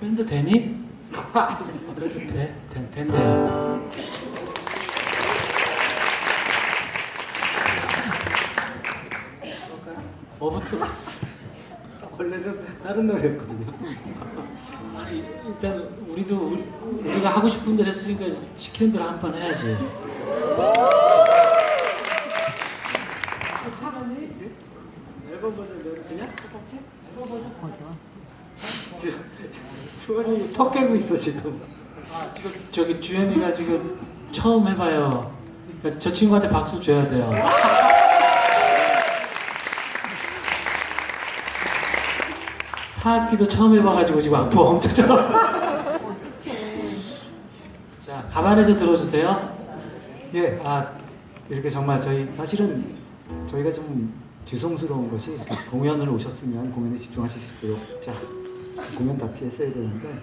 밴드 되니? 그래도 돼, 된, 된대요. 뭐부터? 원래는 다른 노래였거든요. 아니 일단 우리도 우리, 우리가 하고 싶은 대로 했으니까 시키는 대로 한 번 해야지. 주원이 턱 깨고 있어 지금. 아, 지금 저기 주현이가 지금 처음 해봐요. 그러니까 저 친구한테 박수 줘야 돼요. 타악기도 처음 해봐가지고 지금 악보 엄청 잘. 자, 가만히서 들어주세요. 예, 아 이렇게 정말 저희 사실은 저희가 좀 죄송스러운 것이 공연을 오셨으면 공연에 집중하실 수 있도록 자 공연 답게 했어야 되는데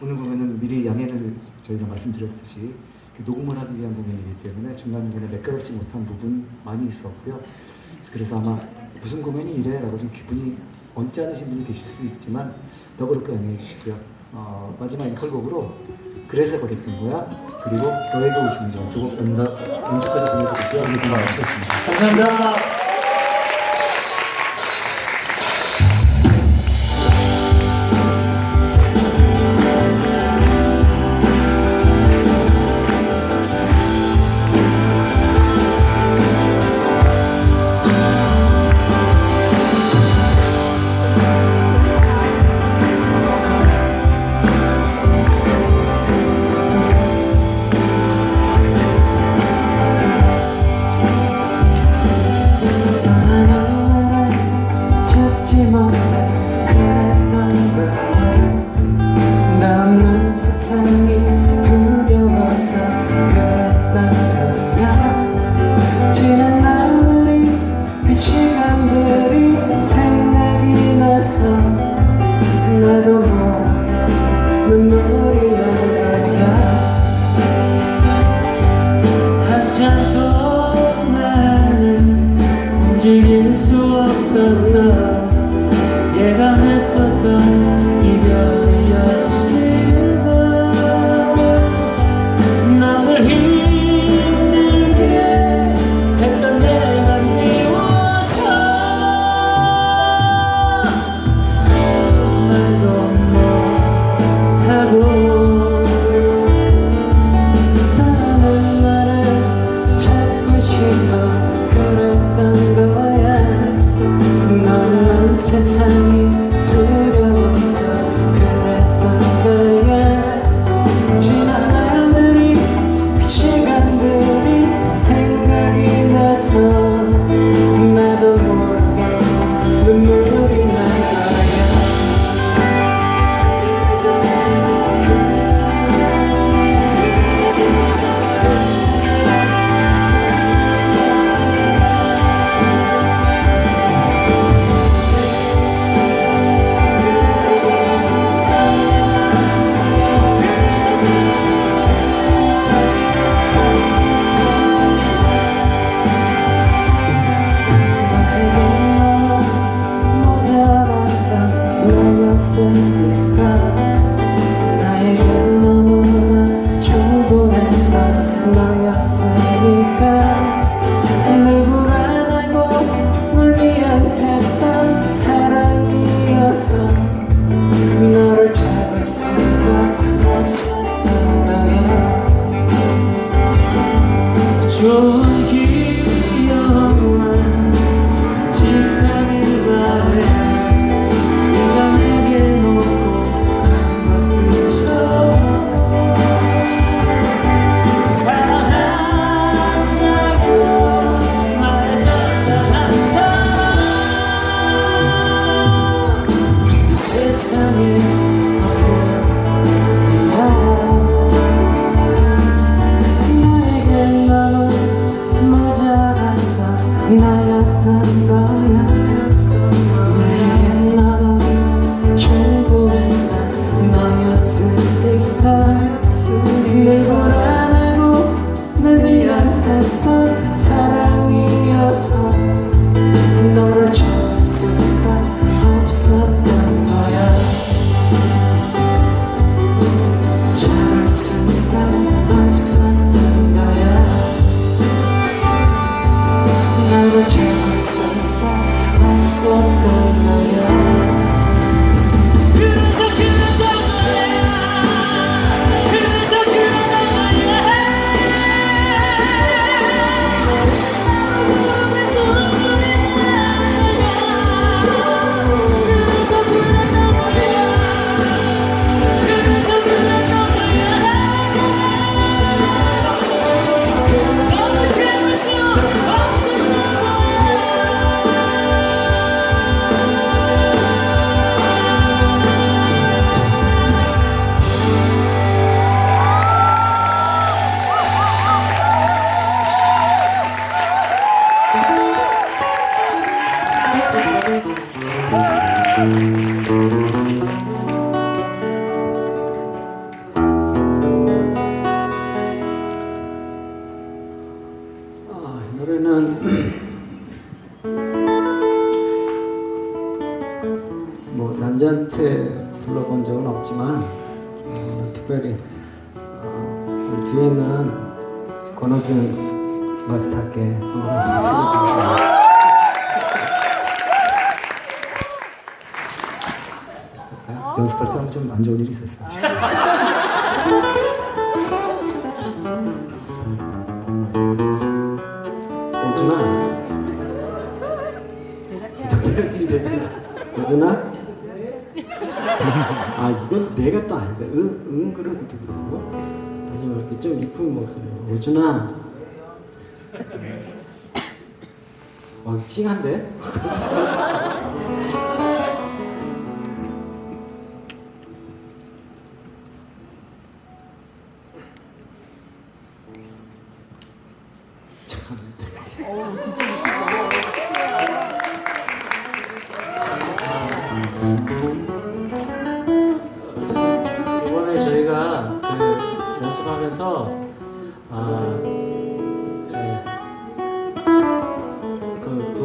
오늘 공연은 미리 양해를 저희가 말씀드렸듯이 그 녹음을 하기 위한 공연이기 때문에 중간 중간에 매끄럽지 못한 부분 많이 있었고요. 그래서 아마 무슨 공연이 이래라고 좀 기분이 언짢으신 분이 계실 수도 있지만 너그럽게 양해해 주시고요. 어, 마지막 앵콜곡으로 그래서 그랬던 거야. 그리고 너에게 웃음이 죠 두곡 연습해서 보내드릴게요. 공연. 감사합니다. 없었어 예감했었던 뭐 남자한테 불러본 적은 없지만 어, 특별히 어, 우리 뒤에 있는 권호준 마스터께 한번 불러주세요. 연습할 때 좀 안 좋은 일이 있었어요. 오준아 진짜 오준아 아 이건 내가 또 아니다. 응, 응 그런 것도 그러고. 다시 이렇게 좀 이쁜 목소리로. 오준아. 와 찡한데?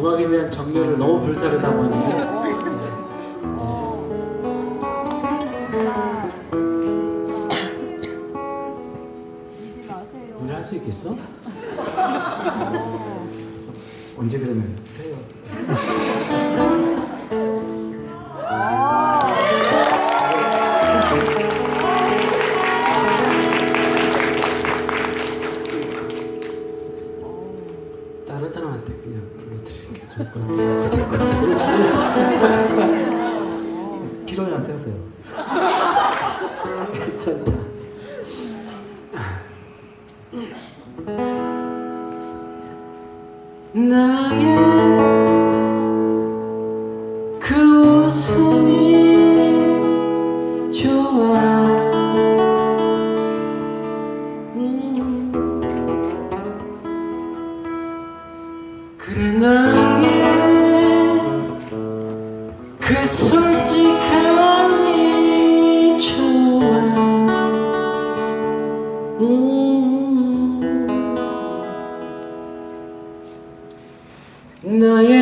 음악에 대한 정열을 너무 불사르다 보니 예, 예. 노래 할 수 있겠어? 언제 그러면. 웃음이 좋아 좋아 음.